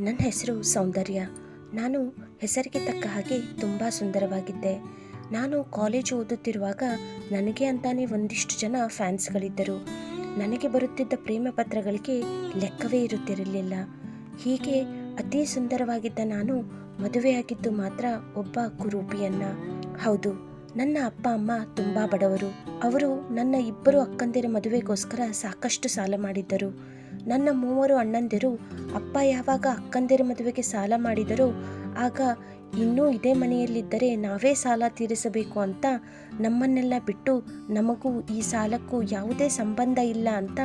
ನನ್ನ ಹೆಸರು ಸೌಂದರ್ಯ. ನಾನು ಹೆಸರಿಗೆ ತಕ್ಕ ಹಾಗೆ ತುಂಬ ಸುಂದರವಾಗಿದ್ದೆ. ನಾನು ಕಾಲೇಜು ಓದುತ್ತಿರುವಾಗ ನನಗೆ ಅಂತಾನೆ ಒಂದಿಷ್ಟು ಜನ ಫ್ಯಾನ್ಸ್ಗಳಿದ್ದರು. ನನಗೆ ಬರುತ್ತಿದ್ದ ಪ್ರೇಮ ಪತ್ರಗಳಿಗೆ ಲೆಕ್ಕವೇ ಇರುತ್ತಿರಲಿಲ್ಲ. ಹೀಗೆ ಅತಿ ಸುಂದರವಾಗಿದ್ದ ನಾನು ಮದುವೆಯಾಗಿದ್ದು ಮಾತ್ರ ಒಬ್ಬ ಕುರೂಪಿಯನ್ನ ಹೌದು, ನನ್ನ ಅಪ್ಪ ಅಮ್ಮ ತುಂಬ ಬಡವರು. ಅವರು ನನ್ನ ಇಬ್ಬರು ಅಕ್ಕಂದಿರ ಮದುವೆಗೋಸ್ಕರ ಸಾಕಷ್ಟು ಸಾಲ ಮಾಡಿದ್ದರು. ನನ್ನ ಮೂವರು ಅಣ್ಣಂದಿರು ಅಪ್ಪ ಯಾವಾಗ ಅಕ್ಕಂದಿರ ಮದುವೆಗೆ ಸಾಲ ಮಾಡಿದರೋ ಆಗ ಇನ್ನೂ ಇದೇ ಮನೆಯಲ್ಲಿದ್ದರೆ ನಾವೇ ಸಾಲ ತೀರಿಸಬೇಕು ಅಂತ ನಮ್ಮನ್ನೆಲ್ಲ ಬಿಟ್ಟು ನಮಗೂ ಈ ಸಾಲಕ್ಕೂ ಯಾವುದೇ ಸಂಬಂಧ ಇಲ್ಲ ಅಂತ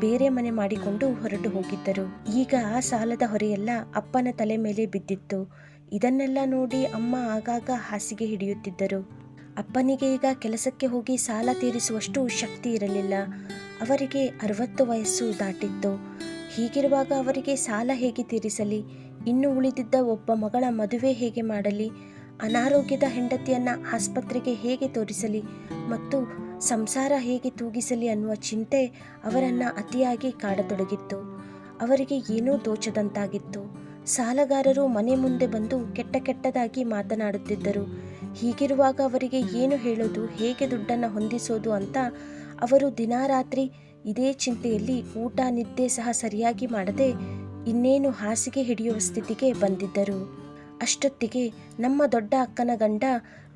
ಬೇರೆ ಮನೆ ಮಾಡಿಕೊಂಡು ಹೊರಟು ಹೋಗಿದ್ದರು. ಈಗ ಆ ಸಾಲದ ಹೊರೆಯೆಲ್ಲ ಅಪ್ಪನ ತಲೆ ಮೇಲೆ ಬಿದ್ದಿತ್ತು. ಇದನ್ನೆಲ್ಲ ನೋಡಿ ಅಮ್ಮ ಆಗಾಗ ಹಾಸಿಗೆ ಹಿಡಿಯುತ್ತಿದ್ದರು. ಅಪ್ಪನಿಗೆ ಈಗ ಕೆಲಸಕ್ಕೆ ಹೋಗಿ ಸಾಲ ತೀರಿಸುವಷ್ಟು ಶಕ್ತಿ ಇರಲಿಲ್ಲ. ಅವರಿಗೆ ಅರವತ್ತು ವಯಸ್ಸು ದಾಟಿತ್ತು. ಹೀಗಿರುವಾಗ ಅವರಿಗೆ ಸಾಲ ಹೇಗೆ ತೀರಿಸಲಿ? ಇನ್ನು ಉಳಿದಿದ್ದ ಒಬ್ಬ ಮಗಳ ಮದುವೆ ಹೇಗೆ ಮಾಡಲಿ? ಅನಾರೋಗ್ಯದ ಹೆಂಡತಿಯನ್ನ ಆಸ್ಪತ್ರೆಗೆ ಹೇಗೆ ತೋರಿಸಲಿ? ಮತ್ತು ಸಂಸಾರ ಹೇಗೆ ತೂಗಿಸಲಿ ಅನ್ನುವ ಚಿಂತೆ ಅವರನ್ನು ಅತಿಯಾಗಿ ಕಾಡತೊಡಗಿತ್ತು. ಅವರಿಗೆ ಏನೂ ದೋಚದಂತಾಗಿತ್ತು. ಸಾಲಗಾರರು ಮನೆ ಮುಂದೆ ಬಂದು ಕೆಟ್ಟ ಕೆಟ್ಟದಾಗಿ ಮಾತನಾಡುತ್ತಿದ್ದರು. ಹೀಗಿರುವಾಗ ಅವರಿಗೆ ಏನು ಹೇಳೋದು, ಹೇಗೆ ದುಡ್ಡನ್ನು ಹೊಂದಿಸೋದು ಅಂತ ಅವರು ದಿನಾರಾತ್ರಿ ಇದೇ ಚಿಂತೆಯಲ್ಲಿ ಊಟ ನಿದ್ದೆ ಸಹ ಸರಿಯಾಗಿ ಮಾಡದೆ ಇನ್ನೇನು ಹಾಸಿಗೆ ಹಿಡಿಯುವ ಸ್ಥಿತಿಗೆ ಬಂದಿದ್ದರು. ಅಷ್ಟೊತ್ತಿಗೆ ನಮ್ಮ ದೊಡ್ಡ ಅಕ್ಕನ ಗಂಡ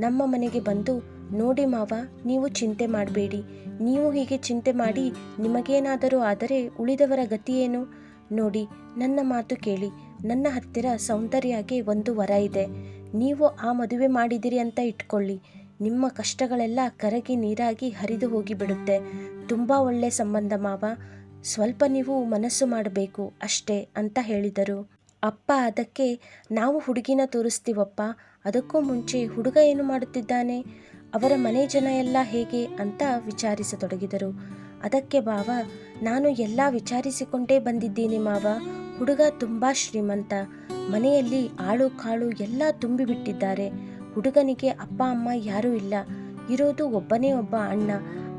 ನಮ್ಮ ಮನೆಗೆ ಬಂದು, ನೋಡಿ ಮಾವ, ನೀವು ಚಿಂತೆ ಮಾಡಬೇಡಿ. ನೀವು ಹೀಗೆ ಚಿಂತೆ ಮಾಡಿ ನಿಮಗೇನಾದರೂ ಆದರೆ ಉಳಿದವರ ಗತಿಯೇನು? ನೋಡಿ, ನನ್ನ ಮಾತು ಕೇಳಿ. ನನ್ನ ಹತ್ತಿರ ಸೌಂದರ್ಯಗೆ ಒಂದು ವರ ಇದೆ. ನೀವು ಆ ಮದುವೆ ಮಾಡಿದಿರಿ ಅಂತ ಇಟ್ಕೊಳ್ಳಿ. ನಿಮ್ಮ ಕಷ್ಟಗಳೆಲ್ಲ ಕರಗಿ ನೀರಾಗಿ ಹರಿದು ಹೋಗಿಬಿಡುತ್ತೆ. ತುಂಬ ಒಳ್ಳೆ ಸಂಬಂಧ ಮಾವ. ಸ್ವಲ್ಪ ನೀವು ಮನಸ್ಸು ಮಾಡಬೇಕು ಅಷ್ಟೇ ಅಂತ ಹೇಳಿದರು. ಅಪ್ಪ ಅದಕ್ಕೆ, ನಾವು ಹುಡುಗಿನ ತೋರಿಸ್ತೀವಪ್ಪ, ಅದಕ್ಕೂ ಮುಂಚೆ ಹುಡುಗ ಏನು ಮಾಡುತ್ತಿದ್ದಾನೆ? ಅವರ ಮನೆ ಜನ ಎಲ್ಲ ಹೇಗೆ ಅಂತ ವಿಚಾರಿಸತೊಡಗಿದರು. ಅದಕ್ಕೆ ಬಾವ ನಾನು ಎಲ್ಲ ವಿಚಾರಿಸಿಕೊಂಡೇ ಬಂದಿದ್ದೀನಿ ಮಾವ. ಹುಡುಗ ತುಂಬ ಶ್ರೀಮಂತ. ಮನೆಯಲ್ಲಿ ಆಳು ಕಾಳು ಎಲ್ಲ ತುಂಬಿಬಿಟ್ಟಿದ್ದಾರೆ. ಹುಡುಗನಿಗೆ ಅಪ್ಪ, ಅಮ್ಮ ಯಾರೂ ಇಲ್ಲ. ಇರೋದು ಒಬ್ಬನೇ ಒಬ್ಬ ಅಣ್ಣ.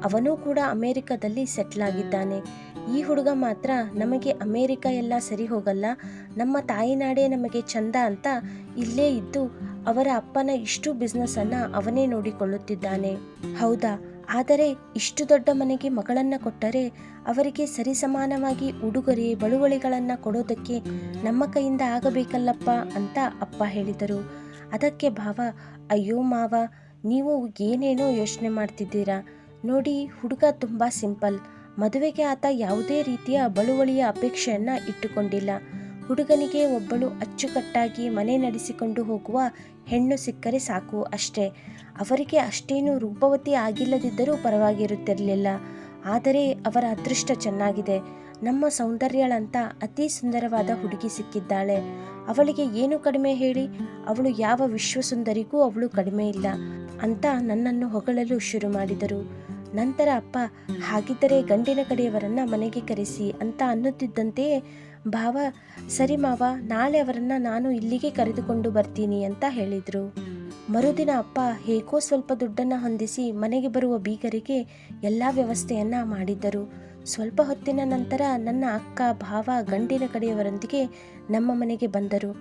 ಅವನೂ ಕೂಡ ಅಮೇರಿಕದಲ್ಲಿ ಸೆಟ್ಲ್ ಆಗಿದ್ದಾನೆ. ಈ ಹುಡುಗ ಮಾತ್ರ ನಮಗೆ ಅಮೇರಿಕ ಎಲ್ಲ ಸರಿ ಹೋಗಲ್ಲ. ನಮ್ಮ ತಾಯಿನಾಡೇ ನಮಗೆ ಚಂದ ಅಂತ ಇಲ್ಲೇ ಇದ್ದು ಅವರ ಅಪ್ಪನ ಇಷ್ಟು ಬಿಸ್ನೆಸ್ಸನ್ನು ಅವನೇ ನೋಡಿಕೊಳ್ಳುತ್ತಿದ್ದಾನೆ. ಹೌದಾ? ಆದರೆ ಇಷ್ಟು ದೊಡ್ಡ ಮನೆಗೆ ಮಗಳನ್ನ ಕೊಟ್ಟರೆ ಅವರಿಗೆ ಸರಿಸಮಾನವಾಗಿ ಉಡುಗೊರೆ, ಬಳುವಳಿಗಳನ್ನು ಕೊಡೋದಕ್ಕೆ ನಮ್ಮ ಕೈಯಿಂದ ಆಗಬೇಕಲ್ಲಪ್ಪ ಅಂತ ಅಪ್ಪ ಹೇಳಿದರು. ಅದಕ್ಕೆ ಭಾವ, ಅಯ್ಯೋ ಮಾವ, ನೀವು ಏನೇನೋ ಯೋಚನೆ ಮಾಡ್ತಿದ್ದೀರಾ? ನೋಡಿ, ಹುಡುಗ ತುಂಬ ಸಿಂಪಲ್. ಮದುವೆಗೆ ಆತ ಯಾವುದೇ ರೀತಿಯ ಬಳುವಳಿಯ ಅಪೇಕ್ಷೆಯನ್ನು ಇಟ್ಟುಕೊಂಡಿಲ್ಲ. ಹುಡುಗನಿಗೆ ಒಬ್ಬಳು ಅಚ್ಚುಕಟ್ಟಾಗಿ ಮನೆ ನಡೆಸಿಕೊಂಡು ಹೋಗುವ ಹೆಣ್ಣು ಸಿಕ್ಕರೆ ಸಾಕು ಅಷ್ಟೇ. ಅವರಿಗೆ ಅಷ್ಟೇನು ರೂಪವತಿ ಆಗಿಲ್ಲದಿದ್ದರೂ ಪರವಾಗಿರುತ್ತಿರಲಿಲ್ಲ. ಆದರೆ ಅವರ ಅದೃಷ್ಟ ಚೆನ್ನಾಗಿದೆ. ನಮ್ಮ ಸೌಂದರ್ಯಳಂತ ಅತಿ ಸುಂದರವಾದ ಹುಡುಗಿ ಸಿಕ್ಕಿದ್ದಾಳೆ. ಅವಳಿಗೆ ಏನು ಕಡಿಮೆ ಹೇಳಿ, ಅವಳು ಯಾವ ವಿಶ್ವಸುಂದರಿಗೂ ಅವಳು ಕಡಿಮೆ ಇಲ್ಲ ಅಂತ ನನ್ನನ್ನು ಹೊಗಳಲು ಶುರು ಮಾಡಿದರು. ನಂತರ ಅಪ್ಪ, ಹಾಗಿದ್ದರೆ ಗಂಡಿನ ಕಡೆಯವರನ್ನ ಮನೆಗೆ ಕರೆಸಿ ಅಂತ ಅನ್ನುತ್ತಿದ್ದಂತೆಯೇ ಭಾವ ಸರಿ ಮಾವ, ನಾಳೆ ಅವರನ್ನ ನಾನು ಇಲ್ಲಿಗೆ ಕರೆದುಕೊಂಡು ಬರ್ತೀನಿ ಅಂತ ಹೇಳಿದರು. ಮರುದಿನ ಅಪ್ಪ ಹೇಗೋ ಸ್ವಲ್ಪ ದುಡ್ಡನ್ನು ಹೊಂದಿಸಿ ಮನೆಗೆ ಬರುವ ಬೀಗರಿಗೆ ಎಲ್ಲ ವ್ಯವಸ್ಥೆಯನ್ನ ಮಾಡಿದ್ದರು. ಸ್ವಲ್ಪ ಹೊತ್ತಿನ ನಂತರ ನನ್ನ ಅಕ್ಕ, ಭಾವ, ಗಂಡಿನ ಕಡೆಯವರೊಂದಿಗೆ ನಮ್ಮ ಮನೆಗೆ ಬಂದರು.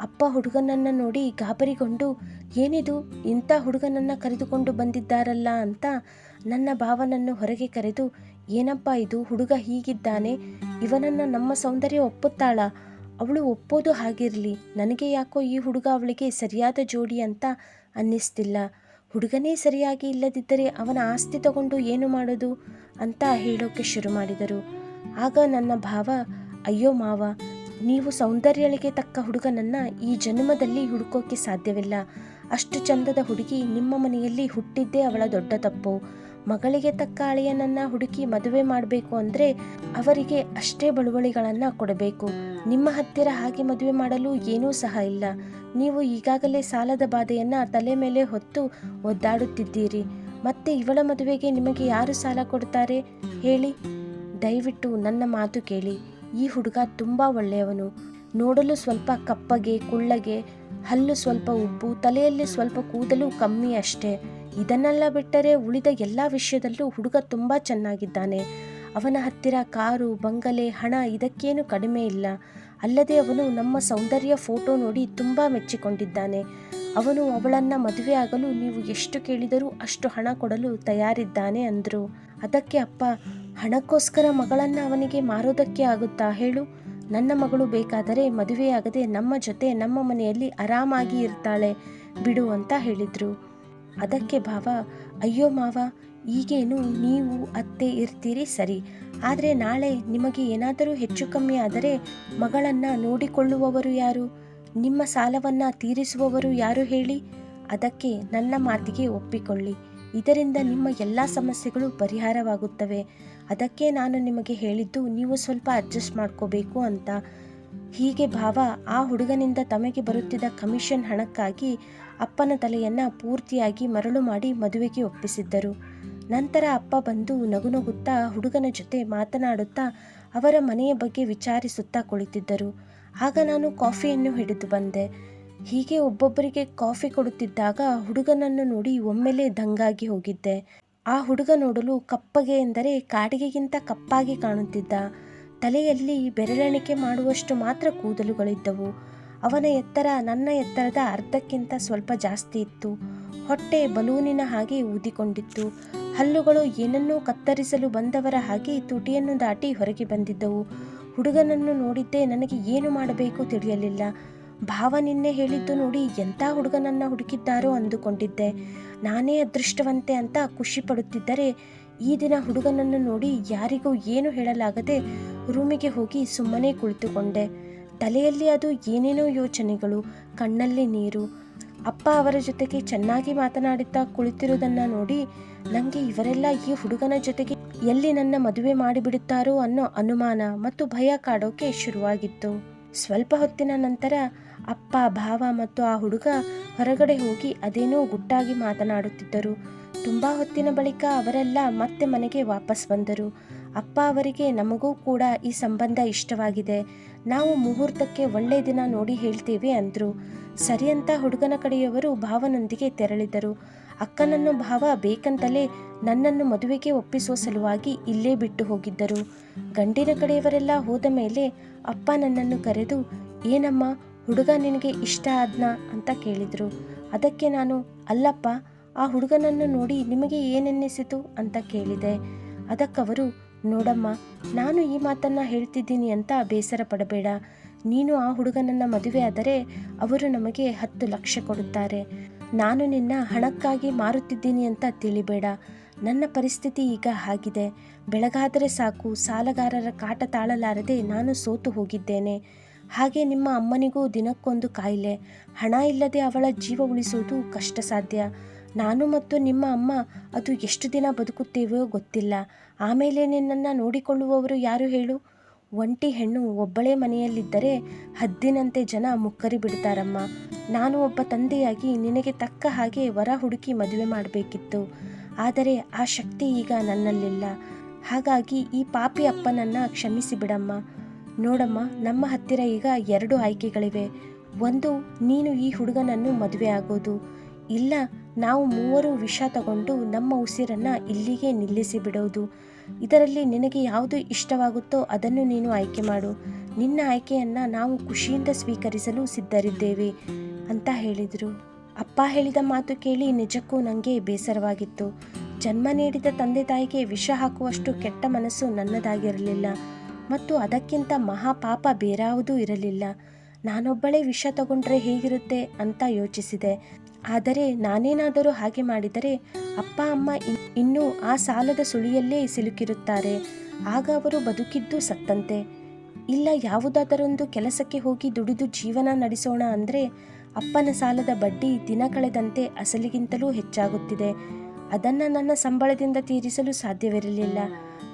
ಅಪ್ಪ ಹುಡುಗನನ್ನು ನೋಡಿ ಗಾಬರಿಗೊಂಡು, ಏನಿದು, ಇಂಥ ಹುಡುಗನನ್ನು ಕರೆದುಕೊಂಡು ಬಂದಿದ್ದಾರಲ್ಲ ಅಂತ ನನ್ನ ಭಾವನನ್ನು ಹೊರಗೆ ಕರೆದು, ಏನಪ್ಪ ಇದು, ಹುಡುಗ ಹೀಗಿದ್ದಾನೆ, ಇವನನ್ನು ನಮ್ಮ ಸೌಂದರ್ಯ ಒಪ್ಪುತ್ತಾಳ, ಅವಳು ಒಪ್ಪೋದು ಹಾಗಿರಲಿ, ನನಗೆ ಯಾಕೋ ಈ ಹುಡುಗ ಅವಳಿಗೆ ಸರಿಯಾದ ಜೋಡಿ ಅಂತ ಅನ್ನಿಸ್ತಿಲ್ಲ. ಹುಡುಗನೇ ಸರಿಯಾಗಿ ಇಲ್ಲದಿದ್ದರೆ ಅವನ ಆಸ್ತಿ ತಗೊಂಡು ಏನು ಮಾಡೋದು ಅಂತ ಹೇಳೋಕೆ ಶುರು ಮಾಡಿದರು. ಆಗ ನನ್ನ ಭಾವ, ಅಯ್ಯೋ ಮಾವ, ನೀವು ಸೌಂದರ್ಯಳಿಗೆ ತಕ್ಕ ಹುಡುಗನನ್ನ ಈ ಜನ್ಮದಲ್ಲಿ ಹುಡುಕೋಕೆ ಸಾಧ್ಯವಿಲ್ಲ. ಅಷ್ಟು ಚಂದದ ಹುಡುಗಿ ನಿಮ್ಮ ಮನೆಯಲ್ಲಿ ಹುಟ್ಟಿದ್ದೇ ಅವಳ ದೊಡ್ಡ ತಪ್ಪು. ಮಗಳಿಗೆ ತಕ್ಕ ಅಳಿಯನನ್ನ ಹುಡುಕಿ ಮದುವೆ ಮಾಡಬೇಕು ಅಂದರೆ ಅವರಿಗೆ ಅಷ್ಟೇ ಬಳುವಳಿಗಳನ್ನು ಕೊಡಬೇಕು. ನಿಮ್ಮ ಹತ್ತಿರ ಹಾಗೆ ಮದುವೆ ಮಾಡಲು ಏನೂ ಸಹ ಇಲ್ಲ. ನೀವು ಈಗಾಗಲೇ ಸಾಲದ ಬಾಧೆಯನ್ನು ತಲೆ ಮೇಲೆ ಹೊತ್ತು ಒದ್ದಾಡುತ್ತಿದ್ದೀರಿ. ಮತ್ತೆ ಇವಳ ಮದುವೆಗೆ ನಿಮಗೆ ಯಾರು ಸಾಲ ಕೊಡ್ತಾರೆ? ಹೇಳಿ. ದಯವಿಟ್ಟು ನನ್ನ ಮಾತು ಕೇಳಿ. ಈ ಹುಡುಗ ತುಂಬ ಒಳ್ಳೆಯವನು. ನೋಡಲು ಸ್ವಲ್ಪ ಕಪ್ಪಗೆ, ಕುಳ್ಳಗೆ, ಹಲ್ಲು ಸ್ವಲ್ಪ ಉಬ್ಬು, ತಲೆಯಲ್ಲಿ ಸ್ವಲ್ಪ ಕೂದಲು ಕಮ್ಮಿ ಅಷ್ಟೇ. ಇದನ್ನೆಲ್ಲ ಬಿಟ್ಟರೆ ಉಳಿದ ಎಲ್ಲ ವಿಷಯದಲ್ಲೂ ಹುಡುಗ ತುಂಬ ಚೆನ್ನಾಗಿದ್ದಾನೆ. ಅವನ ಹತ್ತಿರ ಕಾರು, ಬಂಗಲೆ, ಹಣ ಇದಕ್ಕೇನು ಕಡಿಮೆ ಇಲ್ಲ. ಅಲ್ಲದೆ ಅವನು ನಮ್ಮ ಸೌಂದರ್ಯ ಫೋಟೋ ನೋಡಿ ತುಂಬ ಮೆಚ್ಚಿಕೊಂಡಿದ್ದಾನೆ. ಅವನು ಅವಳನ್ನು ಮದುವೆಯಾಗಲು ನೀವು ಎಷ್ಟು ಕೇಳಿದರೂ ಅಷ್ಟು ಹಣ ಕೊಡಲು ತಯಾರಿದ್ದಾನೆ ಅಂದರು. ಅದಕ್ಕೆ ಅಪ್ಪ, ಹಣಕ್ಕೋಸ್ಕರ ಮಗಳನ್ನು ಅವನಿಗೆ ಮಾರೋದಕ್ಕೆ ಆಗುತ್ತಾ ಹೇಳು? ನನ್ನ ಮಗಳು ಬೇಕಾದರೆ ಮದುವೆಯಾಗದೆ ನಮ್ಮ ಜೊತೆ ನಮ್ಮ ಮನೆಯಲ್ಲಿ ಆರಾಮಾಗಿ ಇರ್ತಾಳೆ, ಬಿಡು ಅಂತ ಹೇಳಿದರು. ಅದಕ್ಕೆ ಭಾವ ಅಯ್ಯೋ ಮಾವ, ಈಗೇನು ನೀವು ಅತ್ತೆ ಇರ್ತೀರಿ? ಸರಿ. ಆದರೆ ನಾಳೆ ನಿಮಗೆ ಏನಾದರೂ ಹೆಚ್ಚು ಕಮ್ಮಿ ಆದರೆ ಮಗಳನ್ನು ನೋಡಿಕೊಳ್ಳುವವರು ಯಾರು? ನಿಮ್ಮ ಸಾಲವನ್ನು ತೀರಿಸುವವರು ಯಾರು ಹೇಳಿ? ಅದಕ್ಕೆ ನನ್ನ ಮಾತಿಗೆ ಒಪ್ಪಿಕೊಳ್ಳಿ. ಇದರಿಂದ ನಿಮ್ಮ ಎಲ್ಲ ಸಮಸ್ಯೆಗಳು ಪರಿಹಾರವಾಗುತ್ತವೆ. ಅದಕ್ಕೆ ನಾನು ನಿಮಗೆ ಹೇಳಿದ್ದು ನೀವು ಸ್ವಲ್ಪ ಅಡ್ಜಸ್ಟ್ ಮಾಡ್ಕೋಬೇಕು ಅಂತ. ಹೀಗೆ ಭಾವ ಆ ಹುಡುಗನಿಂದ ತಮಗೆ ಬರುತ್ತಿದ್ದ ಕಮಿಷನ್ ಹಣಕ್ಕಾಗಿ ಅಪ್ಪನ ತಲೆಯನ್ನು ಪೂರ್ತಿಯಾಗಿ ಮರಳು ಮಾಡಿ ಮದುವೆಗೆ ಒಪ್ಪಿಸಿದ್ದರು. ನಂತರ ಅಪ್ಪ ಬಂದು ನಗುನಗುತ್ತಾ ಹುಡುಗನ ಜೊತೆ ಮಾತನಾಡುತ್ತಾ ಅವರ ಮನೆಯ ಬಗ್ಗೆ ವಿಚಾರಿಸುತ್ತಾ ಕುಳಿತಿದ್ದರು. ಆಗ ನಾನು ಕಾಫಿಯನ್ನು ಹಿಡಿದು ಬಂದೆ. ಹೀಗೆ ಒಬ್ಬೊಬ್ಬರಿಗೆ ಕಾಫಿ ಕೊಡುತ್ತಿದ್ದಾಗ ಹುಡುಗನನ್ನು ನೋಡಿ ಒಮ್ಮೆಲೇ ದಂಗಾಗಿ ಹೋಗಿದ್ದೆ. ಆ ಹುಡುಗ ನೋಡಲು ಕಪ್ಪಗೆ ಎಂದರೆ ಕಾಡಿಗೆಗಿಂತ ಕಪ್ಪಾಗಿ ಕಾಣುತ್ತಿದ್ದ. ತಲೆಯಲ್ಲಿ ಬೆರಳೆಣಿಕೆ ಮಾಡುವಷ್ಟು ಮಾತ್ರ ಕೂದಲುಗಳಿದ್ದವು. ಅವನ ಎತ್ತರ ನನ್ನ ಎತ್ತರದ ಅರ್ಧಕ್ಕಿಂತ ಸ್ವಲ್ಪ ಜಾಸ್ತಿ ಇತ್ತು. ಹೊಟ್ಟೆ ಬಲೂನಿನ ಹಾಗೆ ಊದಿಕೊಂಡಿತ್ತು. ಹಲ್ಲುಗಳು ಏನನ್ನೋ ಕತ್ತರಿಸಲು ಬಂದವರ ಹಾಗೆ ತುಟಿಯನ್ನು ದಾಟಿ ಹೊರಗೆ ಬಂದಿದ್ದವು. ಹುಡುಗನನ್ನು ನೋಡಿದ್ದೇ ನನಗೆ ಏನು ಮಾಡಬೇಕು ತಿಳಿಯಲಿಲ್ಲ. ಭಾವ ನಿನ್ನೆ ಹೇಳಿದ್ದು ನೋಡಿ ಎಂಥ ಹುಡುಗನನ್ನ ಹುಡುಕಿದ್ದಾರೋ ಅಂದುಕೊಂಡಿದ್ದೆ. ನಾನೇ ಅದೃಷ್ಟವಂತೆ ಅಂತ ಖುಷಿ ಪಡುತ್ತಿದ್ದರೆ ಈ ದಿನ ಹುಡುಗನನ್ನು ನೋಡಿ ಯಾರಿಗೂ ಏನು ಹೇಳಲಾಗದೆ ರೂಮಿಗೆ ಹೋಗಿ ಸುಮ್ಮನೆ ಕುಳಿತುಕೊಂಡೆ. ತಲೆಯಲ್ಲಿ ಅದು ಏನೇನೋ ಯೋಚನೆಗಳು, ಕಣ್ಣಲ್ಲಿ ನೀರು. ಅಪ್ಪ ಅವರ ಜೊತೆಗೆ ಚೆನ್ನಾಗಿ ಮಾತನಾಡುತ್ತಾ ಕುಳಿತಿರುವುದನ್ನು ನೋಡಿ ನನಗೆ ಇವರೆಲ್ಲ ಈ ಹುಡುಗನ ಜೊತೆಗೆ ಎಲ್ಲಿ ನನ್ನ ಮದುವೆ ಮಾಡಿಬಿಡುತ್ತಾರೋ ಅನ್ನೋ ಅನುಮಾನ ಮತ್ತು ಭಯ ಕಾಡೋಕೆ ಶುರುವಾಗಿತ್ತು. ಸ್ವಲ್ಪ ಹೊತ್ತಿನ ನಂತರ ಅಪ್ಪ, ಭಾವ ಮತ್ತು ಆ ಹುಡುಗ ಹೊರಗಡೆ ಹೋಗಿ ಅದೇನೋ ಗುಟ್ಟಾಗಿ ಮಾತನಾಡುತ್ತಿದ್ದರು. ತುಂಬ ಹೊತ್ತಿನ ಬಳಿಕ ಅವರೆಲ್ಲ ಮತ್ತೆ ಮನೆಗೆ ವಾಪಸ್ ಬಂದರು. ಅಪ್ಪ ಅವರಿಗೆ ನಮಗೂ ಕೂಡ ಈ ಸಂಬಂಧ ಇಷ್ಟವಾಗಿದೆ. ನಾವು ಮುಹೂರ್ತಕ್ಕೆ ಒಳ್ಳೆಯ ದಿನ ನೋಡಿ ಹೇಳ್ತೀವಿ ಅಂದರು. ಸರಿ ಅಂತ ಹುಡುಗನ ಕಡೆಯವರು ಭಾವನೊಂದಿಗೆ ತೆರಳಿದರು. ಅಕ್ಕನನ್ನು ಭಾವ ಬೇಕಂತಲೇ ನನ್ನನ್ನು ಮದುವೆಗೆ ಒಪ್ಪಿಸುವ ಸಲುವಾಗಿ ಇಲ್ಲೇ ಬಿಟ್ಟು ಹೋಗಿದ್ದರು. ಗಂಡಿನ ಕಡೆಯವರೆಲ್ಲ ಹೋದ ಮೇಲೆ ಅಪ್ಪ ನನ್ನನ್ನು ಕರೆದು, ಏನಮ್ಮ, ಹುಡುಗ ನಿನಗೆ ಇಷ್ಟ ಆದ್ನಾ? ಅಂತ ಕೇಳಿದರು. ಅದಕ್ಕೆ ನಾನು, ಅಲ್ಲಪ್ಪ, ಆ ಹುಡುಗನನ್ನು ನೋಡಿ ನಿಮಗೆ ಏನೆನ್ನಿಸಿತು? ಅಂತ ಕೇಳಿದೆ. ಅದಕ್ಕವರು ನೋಡಮ್ಮ, ನಾನು ಈ ಮಾತನ್ನು ಹೇಳ್ತಿದ್ದೀನಿ ಅಂತ ಬೇಸರ ಪಡಬೇಡ. ನೀನು ಆ ಹುಡುಗನನ್ನ ಮದುವೆ ಆದರೆ ಅವರು ನಮಗೆ ಹತ್ತು ಲಕ್ಷ ಕೊಡುತ್ತಾರೆ. ನಾನು ನಿನ್ನ ಹಣಕ್ಕಾಗಿ ಮಾರುತ್ತಿದ್ದೀನಿ ಅಂತ ತಿಳಿಬೇಡ. ನನ್ನ ಪರಿಸ್ಥಿತಿ ಈಗ ಆಗಿದೆ. ಬೆಳಗಾದರೆ ಸಾಕು, ಸಾಲಗಾರರ ಕಾಟ ತಾಳಲಾರದೆ ನಾನು ಸೋತು ಹೋಗಿದ್ದೇನೆ. ಹಾಗೆ ನಿಮ್ಮ ಅಮ್ಮನಿಗೂ ದಿನಕ್ಕೊಂದು ಕಾಯಿಲೆ. ಹಣ ಇಲ್ಲದೆ ಅವಳ ಜೀವ ಉಳಿಸುವುದು ಕಷ್ಟ ಸಾಧ್ಯ ನಾನು ಮತ್ತು ನಿಮ್ಮ ಅಮ್ಮ ಅದು ಎಷ್ಟು ದಿನ ಬದುಕುತ್ತೇವೋ ಗೊತ್ತಿಲ್ಲ. ಆಮೇಲೆ ನಿನ್ನನ್ನು ನೋಡಿಕೊಳ್ಳುವವರು ಯಾರು ಹೇಳು? ಒಂಟಿ ಹೆಣ್ಣು ಒಬ್ಬಳೇ ಮನೆಯಲ್ಲಿದ್ದರೆ ಹದ್ದಿನಂತೆ ಜನ ಮುಕ್ಕರಿ ಬಿಡ್ತಾರಮ್ಮ. ನಾನು ಒಬ್ಬ ತಂದೆಯಾಗಿ ನಿನಗೆ ತಕ್ಕ ಹಾಗೆ ವರ ಹುಡುಕಿ ಮದುವೆ ಮಾಡಬೇಕಿತ್ತು. ಆದರೆ ಆ ಶಕ್ತಿ ಈಗ ನನ್ನಲ್ಲಿಲ್ಲ. ಹಾಗಾಗಿ ಈ ಪಾಪಿ ಅಪ್ಪನನ್ನು ಕ್ಷಮಿಸಿ ಬಿಡಮ್ಮ. ನೋಡಮ್ಮ, ನಮ್ಮ ಹತ್ತಿರ ಈಗ ಎರಡು ಆಯ್ಕೆಗಳಿವೆ. ಒಂದು, ನೀನು ಈ ಹುಡುಗನನ್ನು ಮದುವೆ ಆಗೋದು. ಇಲ್ಲ, ನಾವು ಮೂವರು ವಿಷ ತಗೊಂಡು ನಮ್ಮ ಉಸಿರನ್ನು ಇಲ್ಲಿಗೆ ನಿಲ್ಲಿಸಿ ಬಿಡೋದು. ಇದರಲ್ಲಿ ನಿನಗೆ ಯಾವುದು ಇಷ್ಟವಾಗುತ್ತೋ ಅದನ್ನು ನೀನು ಆಯ್ಕೆ ಮಾಡು. ನಿನ್ನ ಆಯ್ಕೆಯನ್ನು ನಾವು ಖುಷಿಯಿಂದ ಸ್ವೀಕರಿಸಲು ಸಿದ್ಧರಿದ್ದೇವೆ ಅಂತ ಹೇಳಿದರು. ಅಪ್ಪ ಹೇಳಿದ ಮಾತು ಕೇಳಿ ನಿಜಕ್ಕೂ ನನಗೆ ಬೇಸರವಾಗಿತ್ತು. ಜನ್ಮ ನೀಡಿದ ತಂದೆ ತಾಯಿಗೆ ವಿಷ ಹಾಕುವಷ್ಟು ಕೆಟ್ಟ ಮನಸ್ಸು ನನ್ನದಾಗಿರಲಿಲ್ಲ ಮತ್ತು ಅದಕ್ಕಿಂತ ಮಹಾಪಾಪ ಬೇರಾವುದೂ ಇರಲಿಲ್ಲ. ನಾನೊಬ್ಬಳೇ ವಿಷ ತಗೊಂಡ್ರೆ ಹೇಗಿರುತ್ತೆ ಅಂತ ಯೋಚಿಸಿದೆ. ಆದರೆ ನಾನೇನಾದರೂ ಹಾಗೆ ಮಾಡಿದರೆ ಅಪ್ಪ, ಅಮ್ಮ ಇನ್- ಇನ್ನೂ ಆ ಸಾಲದ ಸುಳಿಯಲ್ಲೇ ಸಿಲುಕಿರುತ್ತಾರೆ. ಆಗ ಅವರು ಬದುಕಿದ್ದು ಸತ್ತಂತೆ. ಇಲ್ಲ, ಯಾವುದಾದರೊಂದು ಕೆಲಸಕ್ಕೆ ಹೋಗಿ ದುಡಿದು ಜೀವನ ನಡೆಸೋಣ ಅಂದರೆ ಅಪ್ಪನ ಸಾಲದ ಬಡ್ಡಿ ದಿನ ಕಳೆದಂತೆ ಅಸಲಿಗಿಂತಲೂ ಹೆಚ್ಚಾಗುತ್ತಿದೆ. ಅದನ್ನು ನನ್ನ ಸಂಬಳದಿಂದ ತೀರಿಸಲು ಸಾಧ್ಯವಿರಲಿಲ್ಲ.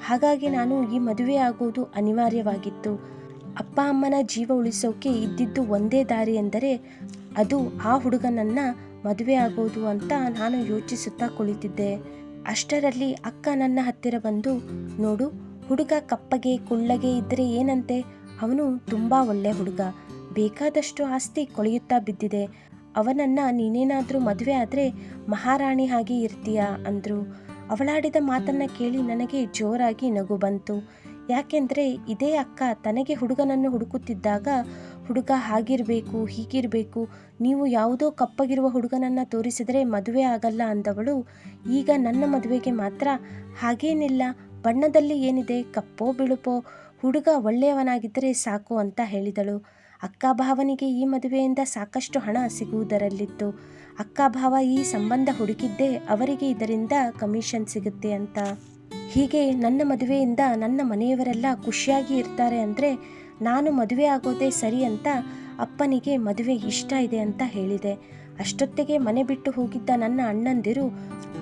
ಹಾಗಾಗಿ ನಾನು ಈ ಮದುವೆ ಆಗುವುದು ಅನಿವಾರ್ಯವಾಗಿತ್ತು. ಅಪ್ಪ, ಅಮ್ಮನ ಜೀವ ಉಳಿಸೋಕೆ ಇದ್ದಿದ್ದು ಒಂದೇ ದಾರಿ ಎಂದರೆ ಅದು ಆ ಹುಡುಗನನ್ನ ಮದುವೆ ಆಗೋದು ಅಂತ ನಾನು ಯೋಚಿಸುತ್ತಾ ಕುಳಿತಿದ್ದೆ. ಅಷ್ಟರಲ್ಲಿ ಅಕ್ಕ ನನ್ನ ಹತ್ತಿರ ಬಂದು, ನೋಡು, ಹುಡುಗ ಕಪ್ಪಗೆ, ಕುಳ್ಳಗೆ ಇದ್ದರೆ ಏನಂತೆ? ಅವನು ತುಂಬ ಒಳ್ಳೆ ಹುಡುಗ. ಬೇಕಾದಷ್ಟು ಆಸ್ತಿ ಕೊಳೆಯುತ್ತಾ ಬಿದ್ದಿದೆ. ಅವನನ್ನ ನೀನೇನಾದರೂ ಮದುವೆ ಆದರೆ ಮಹಾರಾಣಿ ಹಾಗೆ ಇರ್ತೀಯಾ? ಅಂದರು. ಅವಳಾಡಿದ ಮಾತನ್ನ ಕೇಳಿ ನನಗೆ ಜೋರಾಗಿ ನಗು ಬಂತು. ಯಾಕೆಂದರೆ ಇದೇ ಅಕ್ಕ ತನಗೆ ಹುಡುಗನನ್ನು ಹುಡುಕುತ್ತಿದ್ದಾಗ ಹುಡುಗ ಹಾಗಿರಬೇಕು, ಹೀಗಿರಬೇಕು, ನೀವು ಯಾವುದೋ ಕಪ್ಪಗಿರುವ ಹುಡುಗನನ್ನು ತೋರಿಸಿದರೆ ಮದುವೆ ಆಗಲ್ಲ ಅಂದವಳು, ಈಗ ನನ್ನ ಮದುವೆಗೆ ಮಾತ್ರ ಹಾಗೇನಿಲ್ಲ, ಬಣ್ಣದಲ್ಲಿ ಏನಿದೆ, ಕಪ್ಪೋ ಬಿಳುಪೋ, ಹುಡುಗ ಒಳ್ಳೆಯವನಾಗಿದ್ದರೆ ಸಾಕು ಅಂತ ಹೇಳಿದಳು. ಅಕ್ಕ ಭಾವನಿಗೆ ಈ ಮದುವೆಯಿಂದ ಸಾಕಷ್ಟು ಹಣ ಸಿಗುವುದರಲ್ಲಿತ್ತು. ಅಕ್ಕ ಭಾವ ಈ ಸಂಬಂಧ ಹುಡುಕಿದ್ದೇ ಅವರಿಗೆ ಇದರಿಂದ ಕಮಿಷನ್ ಸಿಗುತ್ತೆ ಅಂತ. ಹೀಗೆ ನನ್ನ ಮದುವೆಯಿಂದ ನನ್ನ ಮನೆಯವರೆಲ್ಲ ಖುಷಿಯಾಗಿ ಇರ್ತಾರೆ ಅಂದರೆ ನಾನು ಮದುವೆ ಆಗೋದೇ ಸರಿ ಅಂತ ಅಪ್ಪನಿಗೆ ಮದುವೆ ಇಷ್ಟ ಇದೆ ಅಂತ ಹೇಳಿದೆ. ಅಷ್ಟೊತ್ತಿಗೆ ಮನೆ ಬಿಟ್ಟು ಹೋಗಿದ್ದ ನನ್ನ ಅಣ್ಣಂದಿರು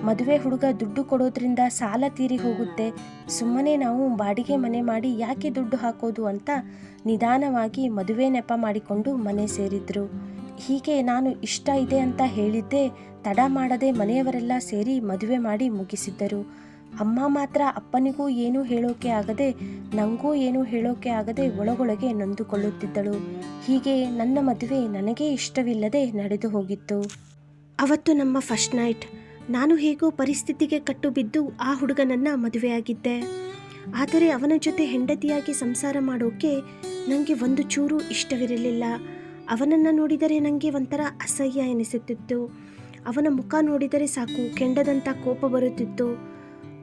ಮದುವೆ ಹುಡುಗ ದುಡ್ಡು ಕೊಡೋದ್ರಿಂದ ಸಾಲ ತೀರಿ ಹೋಗುತ್ತೆ. ಸುಮ್ಮನೆ ನಾವು ಬಾಡಿಗೆ ಮನೆ ಮಾಡಿ ಯಾಕೆ ದುಡ್ಡು ಹಾಕೋದು ಅಂತ ನಿಧಾನವಾಗಿ ಮದುವೆ ನೆಪ ಮಾಡಿಕೊಂಡು ಮನೆ ಸೇರಿದ್ರು. ಹೀಗೆ ನಾನು ಇಷ್ಟ ಇದೆ ಅಂತ ಹೇಳಿದ್ದೆ ತಡ ಮಾಡದೆ ಮನೆಯವರೆಲ್ಲ ಸೇರಿ ಮದುವೆ ಮಾಡಿ ಮುಗಿಸಿದ್ದರು. ಅಮ್ಮ ಮಾತ್ರ ಅಪ್ಪನಿಗೂ ಏನೂ ಹೇಳೋಕೆ ಆಗದೆ ನನಗೂ ಏನೂ ಹೇಳೋಕೆ ಆಗದೆ ಒಳಗೊಳಗೆ ನೊಂದುಕೊಳ್ಳುತ್ತಿದ್ದಳು. ಹೀಗೆ ನನ್ನ ಮದುವೆ ನನಗೇ ಇಷ್ಟವಿಲ್ಲದೆ ನಡೆದು ಹೋಗಿತ್ತು. ಅವತ್ತು ನಮ್ಮ ಫಸ್ಟ್ ನೈಟ್. ನಾನು ಹೇಗೋ ಪರಿಸ್ಥಿತಿಗೆ ಕಟ್ಟು ಬಿದ್ದು ಆ ಹುಡುಗನನ್ನ ಮದುವೆಯಾಗಿದ್ದೆ. ಆದರೆ ಅವನ ಜೊತೆ ಹೆಂಡತಿಯಾಗಿ ಸಂಸಾರ ಮಾಡೋಕೆ ನನಗೆ ಒಂದು ಚೂರು ಇಷ್ಟವಿರಲಿಲ್ಲ. ಅವನನ್ನು ನೋಡಿದರೆ ನನಗೆ ಒಂಥರ ಅಸಹ್ಯ ಎನಿಸುತ್ತಿತ್ತು. ಅವನ ಮುಖ ನೋಡಿದರೆ ಸಾಕು ಕೆಂಡದಂಥ ಕೋಪ ಬರುತ್ತಿತ್ತು.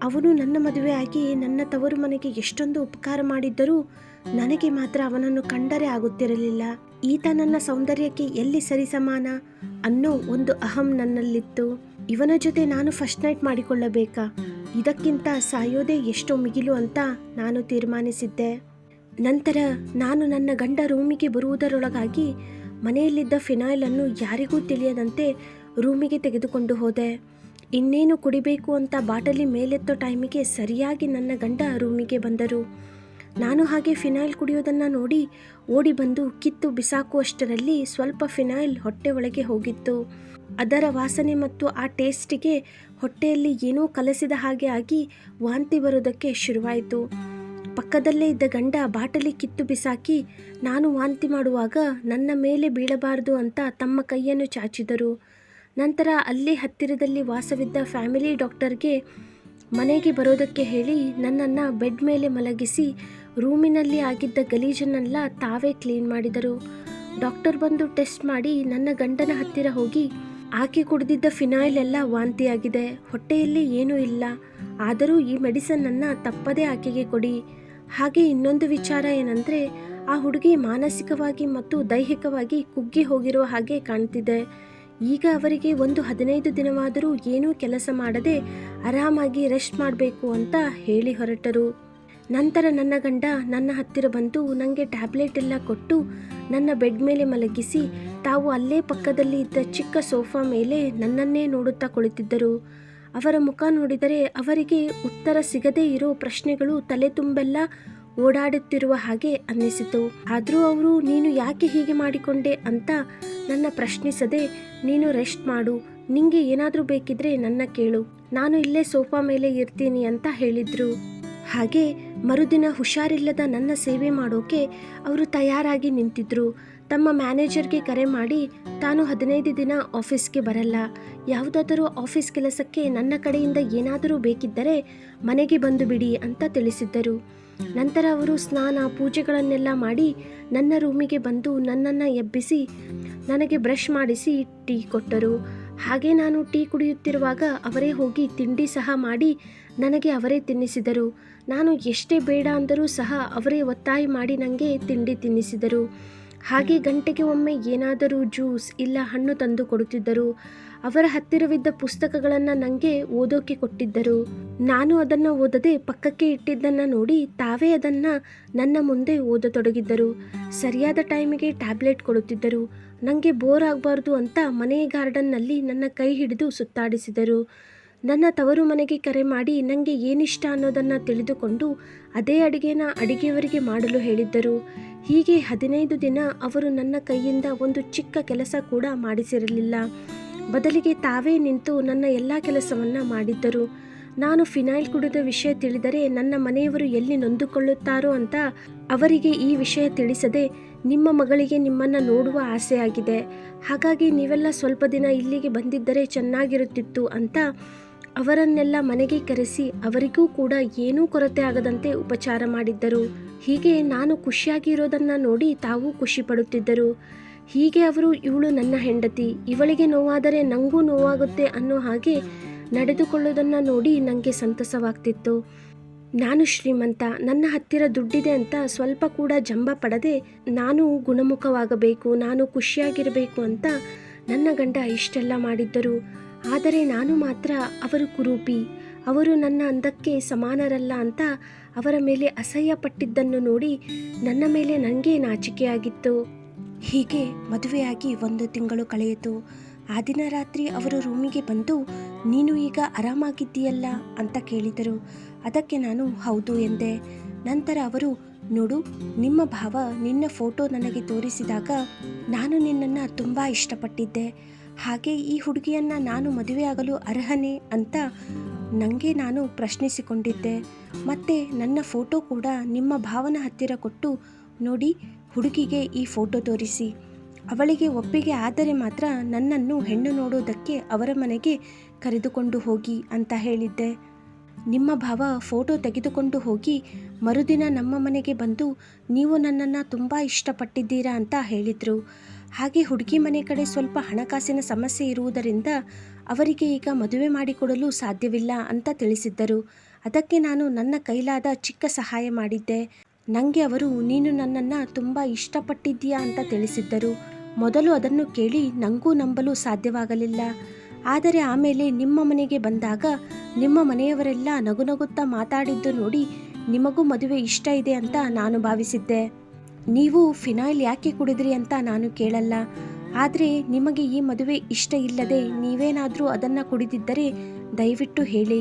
ಅವನು ನನ್ನ ಮದುವೆ ಆಗಿ ನನ್ನ ತವರು ಮನೆಗೆ ಎಷ್ಟೊಂದು ಉಪಕಾರ ಮಾಡಿದ್ದರೂ ನನಗೆ ಮಾತ್ರ ಅವನನ್ನು ಕಂಡರೆ ಆಗುತ್ತಿರಲಿಲ್ಲ. ಈತ ನನ್ನ ಸೌಂದರ್ಯಕ್ಕೆ ಎಲ್ಲಿ ಸರಿಸಮಾನ ಅನ್ನೋ ಒಂದು ಅಹಂ ನನ್ನಲ್ಲಿತ್ತು. ಇವನ ಜೊತೆ ನಾನು ಫಸ್ಟ್ ನೈಟ್ ಮಾಡಿಕೊಳ್ಳಬೇಕಾ? ಇದಕ್ಕಿಂತ ಸಾಯೋದೇ ಎಷ್ಟೋ ಮಿಗಿಲು ಅಂತ ನಾನು ತೀರ್ಮಾನಿಸಿದ್ದೆ. ನಂತರ ನಾನು ನನ್ನ ಗಂಡ ರೂಮಿಗೆ ಬರುವುದರೊಳಗಾಗಿ ಮನೆಯಲ್ಲಿದ್ದ ಫಿನಾಯ್ಲನ್ನು ಯಾರಿಗೂ ತಿಳಿಯದಂತೆ ರೂಮಿಗೆ ತೆಗೆದುಕೊಂಡು ಹೋದೆ. ಇನ್ನೇನು ಕುಡಿಬೇಕು ಅಂತ ಬಾಟಲಿ ಮೇಲೆತ್ತೋ ಟೈಮಿಗೆ ಸರಿಯಾಗಿ ನನ್ನ ಗಂಡ ರೂಮಿಗೆ ಬಂದರು. ನಾನು ಹಾಗೆ ಫಿನಾಯ್ಲ್ ಕುಡಿಯೋದನ್ನು ನೋಡಿ ಓಡಿ ಬಂದು ಕಿತ್ತು ಬಿಸಾಕುವಷ್ಟರಲ್ಲಿ ಸ್ವಲ್ಪ ಫಿನಾಯ್ಲ್ ಹೊಟ್ಟೆ ಒಳಗೆ ಹೋಗಿತ್ತು. ಅದರ ವಾಸನೆ ಮತ್ತು ಆ ಟೇಸ್ಟಿಗೆ ಹೊಟ್ಟೆಯಲ್ಲಿ ಏನೋ ಕಲಸಿದ ಹಾಗೆ ಆಗಿ ವಾಂತಿ ಬರೋದಕ್ಕೆ ಶುರುವಾಯಿತು. ಪಕ್ಕದಲ್ಲೇ ಇದ್ದ ಗಂಡ ಬಾಟಲಿ ಕಿತ್ತು ಬಿಸಾಕಿ ನಾನು ವಾಂತಿ ಮಾಡುವಾಗ ನನ್ನ ಮೇಲೆ ಬೀಳಬಾರದು ಅಂತ ತಮ್ಮ ಕೈಯನ್ನು ಚಾಚಿದರು. ನಂತರ ಅಲ್ಲಿ ಹತ್ತಿರದಲ್ಲಿ ವಾಸವಿದ್ದ ಫ್ಯಾಮಿಲಿ ಡಾಕ್ಟರ್ಗೆ ಮನೆಗೆ ಬರೋದಕ್ಕೆ ಹೇಳಿ ನನ್ನನ್ನು ಬೆಡ್ ಮೇಲೆ ಮಲಗಿಸಿ ರೂಮಿನಲ್ಲಿ ಆಗಿದ್ದ ಗಲೀಜನ್ನೆಲ್ಲ ತಾವೇ ಕ್ಲೀನ್ ಮಾಡಿದರು. ಡಾಕ್ಟರ್ ಬಂದು ಟೆಸ್ಟ್ ಮಾಡಿ ನನ್ನ ಗಂಡನ ಹತ್ತಿರ ಹೋಗಿ ಆಕೆ ಕುಡಿದಿದ್ದ ಫಿನಾಯ್ಲ್ ಎಲ್ಲ ವಾಂತಿಯಾಗಿದೆ. ಹೊಟ್ಟೆಯಲ್ಲಿ ಏನೂ ಇಲ್ಲ. ಆದರೂ ಈ ಮೆಡಿಸನ್ನನ್ನು ತಪ್ಪದೇ ಆಕೆಗೆ ಕೊಡಿ. ಹಾಗೆ ಇನ್ನೊಂದು ವಿಚಾರ ಏನಂದರೆ, ಆ ಹುಡುಗಿ ಮಾನಸಿಕವಾಗಿ ಮತ್ತು ದೈಹಿಕವಾಗಿ ಕುಗ್ಗಿ ಹೋಗಿರೋ ಹಾಗೆ ಕಾಣ್ತಿದೆ. ಈಗ ಅವರಿಗೆ ಒಂದು ಹದಿನೈದು ದಿನವಾದರೂ ಏನೂ ಕೆಲಸ ಮಾಡದೆ ಆರಾಮಾಗಿ ರೆಸ್ಟ್ ಮಾಡಬೇಕು ಅಂತ ಹೇಳಿ ಹೊರಟರು. ನಂತರ ನನ್ನ ಗಂಡ ನನ್ನ ಹತ್ತಿರ ಬಂದು ನನಗೆ ಟ್ಯಾಬ್ಲೆಟ್ ಎಲ್ಲ ಕೊಟ್ಟು ನನ್ನ ಬೆಡ್ ಮೇಲೆ ಮಲಗಿಸಿ ತಾವು ಅಲ್ಲೇ ಪಕ್ಕದಲ್ಲಿ ಇದ್ದ ಚಿಕ್ಕ ಸೋಫಾ ಮೇಲೆ ನನ್ನನ್ನೇ ನೋಡುತ್ತಾ ಕುಳಿತಿದ್ದರು. ಅವರ ಮುಖ ನೋಡಿದರೆ ಅವರಿಗೆ ಉತ್ತರ ಸಿಗದೇ ಇರೋ ಪ್ರಶ್ನೆಗಳು ತಲೆ ತುಂಬೆಲ್ಲ ಓಡಾಡುತ್ತಿರುವ ಹಾಗೆ ಅನ್ನಿಸಿತು. ಆದರೂ ಅವರು, ನೀನು ಯಾಕೆ ಹೀಗೆ ಮಾಡಿಕೊಂಡೆ? ಅಂತ ನನ್ನ ಪ್ರಶ್ನಿಸದೆ, ನೀನು ರೆಸ್ಟ್ ಮಾಡು. ನಿಂಗೆ ಏನಾದರೂ ಬೇಕಿದ್ರೆ ನನ್ನ ಕೇಳು. ನಾನು ಇಲ್ಲೇ ಸೋಫಾ ಮೇಲೆ ಇರ್ತೀನಿ ಅಂತ ಹೇಳಿದ್ರು. ಹಾಗೆ ಮರುದಿನ ಹುಷಾರಿಲ್ಲದ ನನ್ನ ಸೇವೆ ಮಾಡೋಕೆ ಅವರು ತಯಾರಾಗಿ ನಿಂತಿದ್ರು. ತಮ್ಮ ಮ್ಯಾನೇಜರ್ಗೆ ಕರೆ ಮಾಡಿ, ತಾನು ಹದಿನೈದು ದಿನ ಆಫೀಸ್ಗೆ ಬರಲ್ಲ. ಯಾವುದಾದರೂ ಆಫೀಸ್ ಕೆಲಸಕ್ಕೆ ನನ್ನ ಕಡೆಯಿಂದ ಏನಾದರೂ ಬೇಕಿದ್ದರೆ ಮನೆಗೆ ಬಂದು ಬಿಡಿ ಅಂತ ತಿಳಿಸಿದ್ದರು. ನಂತರ ಅವರು ಸ್ನಾನ, ಪೂಜೆಗಳನ್ನೆಲ್ಲ ಮಾಡಿ ನನ್ನ ರೂಮಿಗೆ ಬಂದು ನನ್ನನ್ನು ಎಬ್ಬಿಸಿ, ನನಗೆ ಬ್ರಷ್ ಮಾಡಿಸಿ ಟೀ ಕೊಟ್ಟರು. ಹಾಗೆ ನಾನು ಟೀ ಕುಡಿಯುತ್ತಿರುವಾಗ ಅವರೇ ಹೋಗಿ ತಿಂಡಿ ಸಹ ಮಾಡಿ ನನಗೆ ಅವರೇ ತಿನ್ನಿಸಿದರು. ನಾನು ಎಷ್ಟೇ ಬೇಡ ಅಂದರೂ ಸಹ ಅವರೇ ಒತ್ತಾಯ ಮಾಡಿ ನನಗೆ ತಿಂಡಿ ತಿನ್ನಿಸಿದರು. ಹಾಗೆ ಗಂಟೆಗೆ ಒಮ್ಮೆ ಏನಾದರೂ ಜ್ಯೂಸ್ ಇಲ್ಲ ಹಣ್ಣು ತಂದು ಕೊಡುತ್ತಿದ್ದರು. ಅವರ ಹತ್ತಿರವಿದ್ದ ಪುಸ್ತಕಗಳನ್ನು ನನಗೆ ಓದೋಕೆ ಕೊಟ್ಟಿದ್ದರು. ನಾನು ಅದನ್ನು ಓದದೆ ಪಕ್ಕಕ್ಕೆ ಇಟ್ಟಿದ್ದನ್ನು ನೋಡಿ ತಾವೇ ಅದನ್ನು ನನ್ನ ಮುಂದೆ ಓದತೊಡಗಿದ್ದರು. ಸರಿಯಾದ ಟೈಮಿಗೆ ಟ್ಯಾಬ್ಲೆಟ್ ಕೊಡುತ್ತಿದ್ದರು. ನನಗೆ ಬೋರ್ ಆಗಬಾರ್ದು ಅಂತ ಮನೆ ಗಾರ್ಡನ್ನಲ್ಲಿ ನನ್ನ ಕೈ ಹಿಡಿದು ಸುತ್ತಾಡಿಸಿದರು. ನನ್ನ ತವರು ಮನೆಗೆ ಕರೆ ಮಾಡಿ ನನಗೆ ಏನಿಷ್ಟ ಅನ್ನೋದನ್ನು ತಿಳಿದುಕೊಂಡು ಅದೇ ಅಡಿಗೆನ ಅಡುಗೆಯವರಿಗೆ ಮಾಡಲು ಹೇಳಿದ್ದರು. ಹೀಗೆ ಹದಿನೈದು ದಿನ ಅವರು ನನ್ನ ಕೈಯಿಂದ ಒಂದು ಚಿಕ್ಕ ಕೆಲಸ ಕೂಡ ಮಾಡಿಸಿರಲಿಲ್ಲ. ಬದಲಿಗೆ ತಾವೇ ನಿಂತು ನನ್ನ ಎಲ್ಲ ಕೆಲಸವನ್ನು ಮಾಡಿದ್ದರು. ನಾನು ಫಿನೈಲ್ ಕುಡಿದ ವಿಷಯ ತಿಳಿದರೆ ನನ್ನ ಮನೆಯವರು ಎಲ್ಲಿ ನೊಂದುಕೊಳ್ಳುತ್ತಾರೋ ಅಂತ ಅವರಿಗೆ ಈ ವಿಷಯ ತಿಳಿಸದೆ ನಿಮ್ಮ ಮಗಳಿಗೆ ನಿಮ್ಮನ್ನು ನೋಡುವ ಆಸೆಯಾಗಿದೆ. ಹಾಗಾಗಿ ನೀವೆಲ್ಲ ಸ್ವಲ್ಪ ದಿನ ಇಲ್ಲಿಗೆ ಬಂದಿದ್ದರೆ ಚೆನ್ನಾಗಿರುತ್ತಿತ್ತು ಅಂತ ಅವರನ್ನೆಲ್ಲ ಮನೆಗೆ ಕರೆಸಿ ಅವರಿಗೂ ಕೂಡ ಏನೂ ಕೊರತೆ ಆಗದಂತೆ ಉಪಚಾರ ಮಾಡಿದ್ದರು. ಹೀಗೆ ನಾನು ಖುಷಿಯಾಗಿರೋದನ್ನು ನೋಡಿ ತಾವು ಖುಷಿ ಪಡುತ್ತಿದ್ದರು. ಹೀಗೆ ಅವರು, ಇವಳು ನನ್ನ ಹೆಂಡತಿ, ಇವಳಿಗೆ ನೋವಾದರೆ ನನಗೂ ನೋವಾಗುತ್ತೆ ಅನ್ನೋ ಹಾಗೆ ನಡೆದುಕೊಳ್ಳೋದನ್ನು ನೋಡಿ ನನಗೆ ಸಂತಸವಾಗ್ತಿತ್ತು. ನಾನು ಶ್ರೀಮಂತ, ನನ್ನ ಹತ್ತಿರ ದುಡ್ಡಿದೆ ಅಂತ ಸ್ವಲ್ಪ ಕೂಡ ಜಂಬ ಪಡದೆ ನಾನು ಗುಣಮುಖವಾಗಬೇಕು, ನಾನು ಖುಷಿಯಾಗಿರಬೇಕು ಅಂತ ನನ್ನ ಗಂಡ ಇಷ್ಟೆಲ್ಲ ಮಾಡಿದ್ದರು. ಆದರೆ ನಾನು ಮಾತ್ರ ಅವರು ಕುರೂಪಿ, ಅವರು ನನ್ನ ಅಂದಕ್ಕೆ ಸಮಾನರಲ್ಲ ಅಂತ ಅವರ ಮೇಲೆ ಅಸಹ್ಯ ಪಟ್ಟಿದ್ದನ್ನು ನೋಡಿ ನನ್ನ ಮೇಲೆ ನನಗೆ ನಾಚಿಕೆಯಾಗಿತ್ತು. ಹೀಗೆ ಮದುವೆಯಾಗಿ ಒಂದು ತಿಂಗಳು ಕಳೆಯಿತು. ಆ ದಿನ ರಾತ್ರಿ ಅವರು ರೂಮಿಗೆ ಬಂದು, ನೀನು ಈಗ ಆರಾಮಾಗಿದ್ದೀಯಲ್ಲ? ಅಂತ ಕೇಳಿದರು. ಅದಕ್ಕೆ ನಾನು ಹೌದು ಎಂದೆ. ನಂತರ ಅವರು, ನೋಡು, ನಿಮ್ಮ ಭಾವ ನಿನ್ನ ಫೋಟೋ ನನಗೆ ತೋರಿಸಿದಾಗ ನಾನು ನಿನ್ನನ್ನು ತುಂಬ ಇಷ್ಟಪಟ್ಟಿದ್ದೆ. ಹಾಗೆ ಈ ಹುಡುಗಿಯನ್ನು ನಾನು ಮದುವೆಯಾಗಲು ಅರ್ಹನೇ? ಅಂತ ನನಗೆ ನಾನು ಪ್ರಶ್ನಿಸಿಕೊಂಡಿದ್ದೆ. ಮತ್ತು ನನ್ನ ಫೋಟೋ ಕೂಡ ನಿಮ್ಮ ಭಾವನ ಹತ್ತಿರ ಕೊಟ್ಟು, ನೋಡಿ ಹುಡುಗಿಗೆ ಈ ಫೋಟೋ ತೋರಿಸಿ. ಅವಳಿಗೆ ಒಪ್ಪಿಗೆ ಆದರೆ ಮಾತ್ರ ನನ್ನನ್ನು ಹೆಣ್ಣು ನೋಡೋದಕ್ಕೆ ಅವರ ಮನೆಗೆ ಕರೆದುಕೊಂಡು ಹೋಗಿ ಅಂತ ಹೇಳಿದ್ದೆ. ನಿಮ್ಮ ಭಾವ ಫೋಟೋ ತೆಗೆದುಕೊಂಡು ಹೋಗಿ, ಮರುದಿನ ನಮ್ಮ ಮನೆಗೆ ಬಂದು ನೀವು ನನ್ನನ್ನು ತುಂಬ ಇಷ್ಟಪಟ್ಟಿದ್ದೀರಾ ಅಂತ ಹೇಳಿದರು. ಹಾಗೆ ಹುಡುಗಿ ಮನೆ ಕಡೆ ಸ್ವಲ್ಪ ಹಣಕಾಸಿನ ಸಮಸ್ಯೆ ಇರುವುದರಿಂದ ಅವರಿಗೆ ಈಗ ಮದುವೆ ಮಾಡಿಕೊಡಲು ಸಾಧ್ಯವಿಲ್ಲ ಅಂತ ತಿಳಿಸಿದ್ದರು. ಅದಕ್ಕೆ ನಾನು ನನ್ನ ಕೈಲಾದ ಚಿಕ್ಕ ಸಹಾಯ ಮಾಡಿದ್ದೆ. ನನಗೆ ಅವರು, ನೀನು ನನ್ನನ್ನು ತುಂಬ ಇಷ್ಟಪಟ್ಟಿದ್ದೀಯಾ ಅಂತ ತಿಳಿಸಿದ್ದರು. ಮೊದಲು ಅದನ್ನು ಕೇಳಿ ನನಗೂ ನಂಬಲು ಸಾಧ್ಯವಾಗಲಿಲ್ಲ. ಆದರೆ ಆಮೇಲೆ ನಿಮ್ಮ ಮನೆಗೆ ಬಂದಾಗ ನಿಮ್ಮ ಮನೆಯವರೆಲ್ಲ ನಗುನಗುತ್ತಾ ಮಾತಾಡಿದ್ದು ನೋಡಿ ನಿಮಗೂ ಮದುವೆ ಇಷ್ಟ ಇದೆ ಅಂತ ನಾನು ಭಾವಿಸಿದ್ದೆ. ನೀವು ಫಿನಾಯ್ಲ್ ಯಾಕೆ ಕುಡಿದ್ರಿ ಅಂತ ನಾನು ಕೇಳಲ್ಲ. ಆದರೆ ನಿಮಗೆ ಈ ಮದುವೆ ಇಷ್ಟ ಇಲ್ಲದೆ ನೀವೇನಾದರೂ ಅದನ್ನು ಕುಡಿದಿದ್ದರೆ ದಯವಿಟ್ಟು ಹೇಳಿ.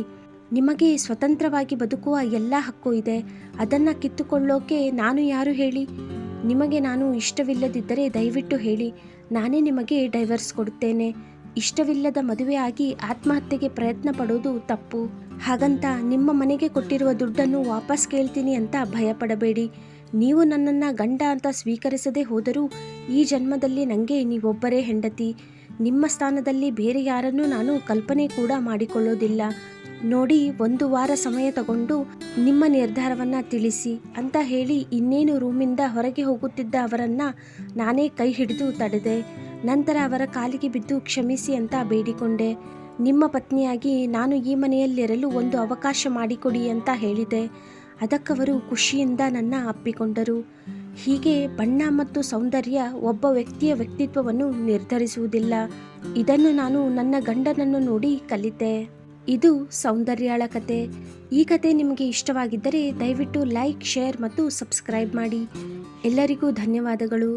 ನಿಮಗೆ ಸ್ವತಂತ್ರವಾಗಿ ಬದುಕುವ ಎಲ್ಲ ಹಕ್ಕು ಇದೆ. ಅದನ್ನು ಕಿತ್ತುಕೊಳ್ಳೋಕೆ ನಾನು ಯಾರು ಹೇಳಿ? ನಿಮಗೆ ನಾನು ಇಷ್ಟವಿಲ್ಲದಿದ್ದರೆ ದಯವಿಟ್ಟು ಹೇಳಿ. ನಾನೇ ನಿಮಗೆ ಡೈವರ್ಸ್ ಕೊಡುತ್ತೇನೆ. ಇಷ್ಟವಿಲ್ಲದ ಮದುವೆಯಾಗಿ ಆತ್ಮಹತ್ಯೆಗೆ ಪ್ರಯತ್ನ ಪಡೋದು ತಪ್ಪು. ಹಾಗಂತ ನಿಮ್ಮ ಮನೆಗೆ ಕೊಟ್ಟಿರುವ ದುಡ್ಡನ್ನು ವಾಪಸ್ ಕೇಳ್ತೀನಿ ಅಂತ ಭಯಪಡಬೇಡಿ. ನೀವು ನನ್ನನ್ನು ಗಂಡ ಅಂತ ಸ್ವೀಕರಿಸದೇ ಹೋದರೂ ಈ ಜನ್ಮದಲ್ಲಿ ನನಗೆ ನೀವೊಬ್ಬರೇ ಹೆಂಡತಿ. ನಿಮ್ಮ ಸ್ಥಾನದಲ್ಲಿ ಬೇರೆ ಯಾರನ್ನೂ ನಾನು ಕಲ್ಪನೆ ಕೂಡ ಮಾಡಿಕೊಳ್ಳೋದಿಲ್ಲ. ನೋಡಿ ಒಂದು ವಾರ ಸಮಯ ತಗೊಂಡು ನಿಮ್ಮ ನಿರ್ಧಾರವನ್ನ ತಿಳಿಸಿ ಅಂತ ಹೇಳಿ ಇನ್ನೇನು ರೂಮಿಂದ ಹೊರಗೆ ಹೋಗುತ್ತಿದ್ದ ಅವರನ್ನ ನಾನೇ ಕೈ ಹಿಡಿದು ತಡೆದೆ. ನಂತರ ಅವರ ಕಾಲಿಗೆ ಬಿದ್ದು ಕ್ಷಮಿಸಿ ಅಂತ ಬೇಡಿಕೊಂಡೆ. ನಿಮ್ಮ ಪತ್ನಿಯಾಗಿ ನಾನು ಈ ಮನೆಯಲ್ಲಿರಲು ಒಂದು ಅವಕಾಶ ಮಾಡಿಕೊಡಿ ಅಂತ ಹೇಳಿದೆ. ಅದಕ್ಕವರು ಖುಷಿಯಿಂದ ನನ್ನ ಅಪ್ಪಿಕೊಂಡರು. ಹೀಗೆ ಬಣ್ಣ ಮತ್ತು ಸೌಂದರ್ಯ ಒಬ್ಬ ವ್ಯಕ್ತಿಯ ವ್ಯಕ್ತಿತ್ವವನ್ನು ನಿರ್ಧರಿಸುವುದಿಲ್ಲ. ಇದನ್ನು ನಾನು ನನ್ನ ಗಂಡನನ್ನು ನೋಡಿ ಕಲಿತೆ. ಇದು ಸೌಂದರ್ಯಾಳ ಕತೆ. ಈ ಕತೆ ನಿಮಗೆ ಇಷ್ಟವಾಗಿದ್ದರೆ ದಯವಿಟ್ಟು ಲೈಕ್, ಶೇರ್ ಮತ್ತು ಸಬ್ಸ್ಕ್ರೈಬ್ ಮಾಡಿ. ಎಲ್ಲರಿಗೂ ಧನ್ಯವಾದಗಳು.